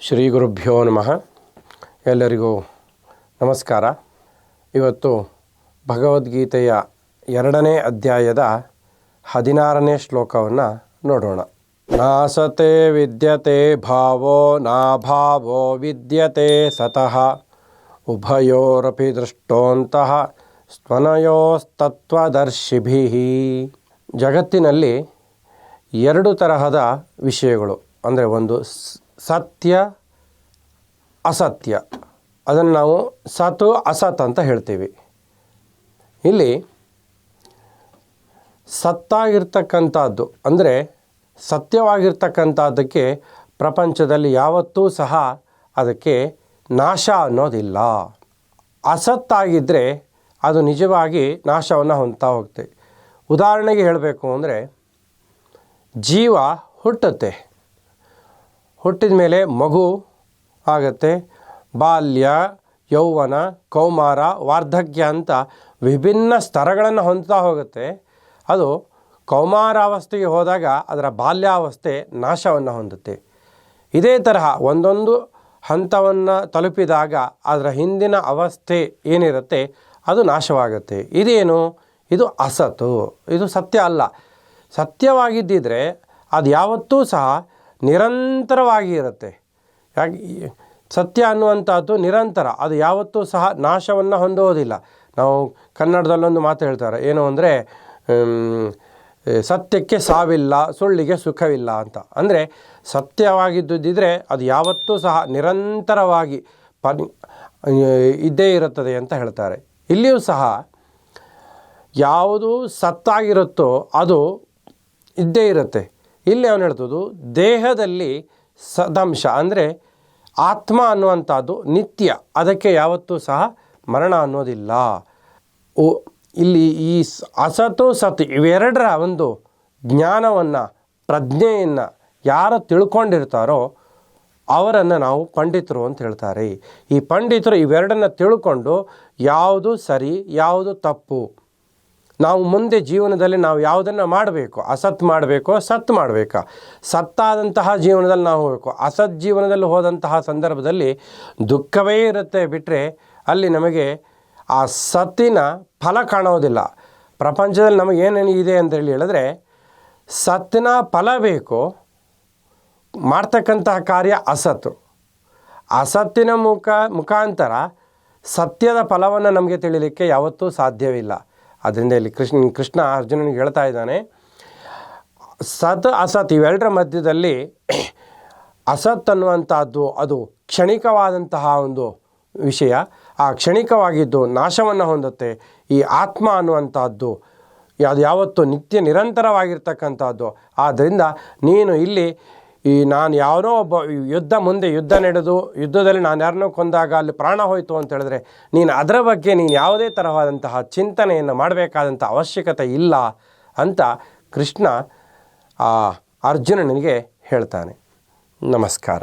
ಶ್ರೀ ಗುರುಭ್ಯೋ ನಮಃ. ಎಲ್ಲರಿಗೂ ನಮಸ್ಕಾರ. ಇವತ್ತು ಭಗವದ್ಗೀತೆಯ ಎರಡನೇ ಅಧ್ಯಾಯದ ಹದಿನಾರನೇ ಶ್ಲೋಕವನ್ನು ನೋಡೋಣ. ನಾಸತೆ ವಿದ್ಯತೆ ಭಾವೋ ನಾಭಾವೋ ವಿದ್ಯತೆ ಸತಃ. ಉಭಯೋರಪಿ ದೃಷ್ಟೋಂತಹ ಸ್ವನಯೋಸ್ತತ್ವದರ್ಶಿಭಿ ಜಗತ್ತಿನಲ್ಲಿ ಎರಡು ತರಹದ ವಿಷಯಗಳು, ಅಂದರೆ ಒಂದು ಸತ್ಯ, ಅಸತ್ಯ. ಅದನ್ನು ನಾವು ಸತ್ತು ಅಸತ್ ಅಂತ ಹೇಳ್ತೀವಿ. ಇಲ್ಲಿ ಸತ್ತಾಗಿರ್ತಕ್ಕಂಥದ್ದು, ಅಂದರೆ ಸತ್ಯವಾಗಿರ್ತಕ್ಕಂಥದ್ದಕ್ಕೆ ಪ್ರಪಂಚದಲ್ಲಿ ಯಾವತ್ತೂ ಸಹ ಅದಕ್ಕೆ ನಾಶ ಅನ್ನೋದಿಲ್ಲ. ಅಸತ್ತಾಗಿದ್ದರೆ ಅದು ನಿಜವಾಗಿ ನಾಶವನ್ನು ಹೊಂದ್ತಾ ಹೋಗ್ತೆ ಉದಾಹರಣೆಗೆ ಹೇಳಬೇಕು ಅಂದರೆ ಜೀವ ಹುಟ್ಟುತ್ತೆ. ಹುಟ್ಟಿದ ಮೇಲೆ ಮಗು ಆಗತ್ತೆ. ಬಾಲ್ಯ, ಯೌವನ, ಕೌಮಾರ, ವಾರ್ಧಕ್ಯ ಅಂತ ವಿಭಿನ್ನ ಸ್ತರಗಳನ್ನು ಹೊಂದ್ತಾ ಹೋಗುತ್ತೆ. ಅದು ಕೌಮಾರಾವಸ್ಥೆಗೆ ಹೋದಾಗ ಅದರ ಬಾಲ್ಯಾವಸ್ಥೆ ನಾಶವನ್ನು ಹೊಂದುತ್ತೆ. ಇದೇ ತರಹ ಒಂದೊಂದು ಹಂತವನ್ನು ತಲುಪಿದಾಗ ಅದರ ಹಿಂದಿನ ಅವಸ್ಥೆ ಏನಿರುತ್ತೆ, ಅದು ನಾಶವಾಗುತ್ತೆ. ಇದೇನು? ಇದು ಅಸತ್ತು. ಇದು ಸತ್ಯ ಅಲ್ಲ. ಸತ್ಯವಾಗಿದ್ದಿದ್ರೆ ಅದು ಯಾವತ್ತೂ ಸಹ ನಿರಂತರವಾಗಿ ಇರುತ್ತೆ. ಯಾಕೆ, ಸತ್ಯ ಅನ್ನುವಂಥದ್ದು ನಿರಂತರ. ಅದು ಯಾವತ್ತೂ ಸಹ ನಾಶವನ್ನು ಹೊಂದುವುದಿಲ್ಲ ನಾವು ಕನ್ನಡದಲ್ಲೊಂದು ಮಾತು ಹೇಳ್ತಾರೆ. ಏನು ಅಂದರೆ ಸತ್ಯಕ್ಕೆ ಸಾವಿಲ್ಲ, ಸುಳ್ಳಿಗೆ ಸುಖವಿಲ್ಲ ಅಂತ. ಅಂದರೆ ಸತ್ಯವಾಗಿದ್ದುದಿದ್ರೆ ಅದು ಯಾವತ್ತೂ ಸಹ ನಿರಂತರವಾಗಿ ಪರಿ ಇದ್ದೇ ಇರುತ್ತದೆ ಅಂತ ಹೇಳ್ತಾರೆ. ಇಲ್ಲಿಯೂ ಸಹ ಯಾವುದು ಸತ್ತಾಗಿರುತ್ತೋ ಅದು ಇದ್ದೇ ಇರುತ್ತೆ. ಇಲ್ಲಿ ಅವನು ಹೇಳ್ತದ್ದು, ದೇಹದಲ್ಲಿ ಸದಂಶ, ಅಂದರೆ ಆತ್ಮ ಅನ್ನುವಂಥದ್ದು ನಿತ್ಯ, ಅದಕ್ಕೆ ಯಾವತ್ತೂ ಸಹ ಮರಣ ಅನ್ನೋದಿಲ್ಲ. ಓ, ಇಲ್ಲಿ ಈ ಅಸತು ಸತ್ ಇವೆರಡರ ಒಂದು ಜ್ಞಾನವನ್ನು, ಪ್ರಜ್ಞೆಯನ್ನು ಯಾರು ತಿಳ್ಕೊಂಡಿರ್ತಾರೋ ಅವರನ್ನು ನಾವು ಪಂಡಿತರು ಅಂತ ಹೇಳ್ತಾರೆ. ಈ ಪಂಡಿತರು ಇವೆರಡನ್ನು ತಿಳ್ಕೊಂಡು ಯಾವುದು ಸರಿ, ಯಾವುದು ತಪ್ಪು. ನಾವು ಮುಂದೆ ಜೀವನದಲ್ಲಿ ನಾವು ಯಾವುದನ್ನು ಮಾಡಬೇಕು? ಅಸತ್ ಮಾಡಬೇಕು, ಸತ್ ಮಾಡಬೇಕಾ? ಸತ್ತಾದಂತಹ ಜೀವನದಲ್ಲಿ ನಾವು ಹೋಗಬೇಕು. ಅಸತ್ ಜೀವನದಲ್ಲಿ ಹೋದಂತಹ ಸಂದರ್ಭದಲ್ಲಿ ದುಃಖವೇ ಇರುತ್ತೆ ಬಿಟ್ಟರೆ ಅಲ್ಲಿ ನಮಗೆ ಆ ಸತ್ತಿನ ಫಲ ಕಾಣೋದಿಲ್ಲ ಪ್ರಪಂಚದಲ್ಲಿ ನಮಗೆ ಏನೇನು ಇದೆ ಅಂತ ಹೇಳಿ ಹೇಳಿದ್ರೆ ಸತ್ತಿನ ಫಲ ಬೇಕು, ಮಾಡ್ತಕ್ಕಂತಹ ಕಾರ್ಯ ಅಸತ್ತು. ಅಸತ್ತಿನ ಮುಖ ಮುಖಾಂತರ ಸತ್ಯದ ಫಲವನ್ನು ನಮಗೆ ತಿಳಿಲಿಕ್ಕೆ ಯಾವತ್ತೂ ಸಾಧ್ಯವಿಲ್ಲ. ಅದರಿಂದ ಇಲ್ಲಿ ಕೃಷ್ಣ ಕೃಷ್ಣ ಅರ್ಜುನನಿಗೆ ಹೇಳ್ತಾ ಇದ್ದಾನೆ, ಸತ್ ಅಸತ್, ಇವೆರಡರ ಮಧ್ಯದಲ್ಲಿ ಅಸತ್ ಅನ್ನುವಂಥದ್ದು ಅದು ಕ್ಷಣಿಕವಾದಂತಹ ಒಂದು ವಿಷಯ. ಆ ಕ್ಷಣಿಕವಾಗಿದ್ದು ನಾಶವನ್ನು ಹೊಂದುತ್ತೆ. ಈ ಆತ್ಮ ಅನ್ನುವಂಥದ್ದು ಅದು ಯಾವತ್ತೂ ನಿತ್ಯ ನಿರಂತರವಾಗಿರ್ತಕ್ಕಂಥದ್ದು ಆದ್ದರಿಂದ ನೀನು ಇಲ್ಲಿ ಈ ನಾನು ಯಾವನೋ ಒಬ್ಬ ಯುದ್ಧ ಮುಂದೆ ಯುದ್ಧ ನಡೆದು ಯುದ್ಧದಲ್ಲಿ ನಾನು ಯಾರನ್ನೋ ಕೊಂದಾಗ ಅಲ್ಲಿ ಪ್ರಾಣ ಹೋಯಿತು ಅಂತ ಹೇಳಿದ್ರೆ, ನೀನು ಅದರ ಬಗ್ಗೆ ನೀನು ಯಾವುದೇ ತರಹವಾದಂತಹ ಚಿಂತನೆಯನ್ನು ಮಾಡಬೇಕಾದಂಥ ಅವಶ್ಯಕತೆ ಇಲ್ಲ ಅಂತ ಕೃಷ್ಣ ಆ ಅರ್ಜುನನಿಗೆ ಹೇಳ್ತಾನೆ. ನಮಸ್ಕಾರ.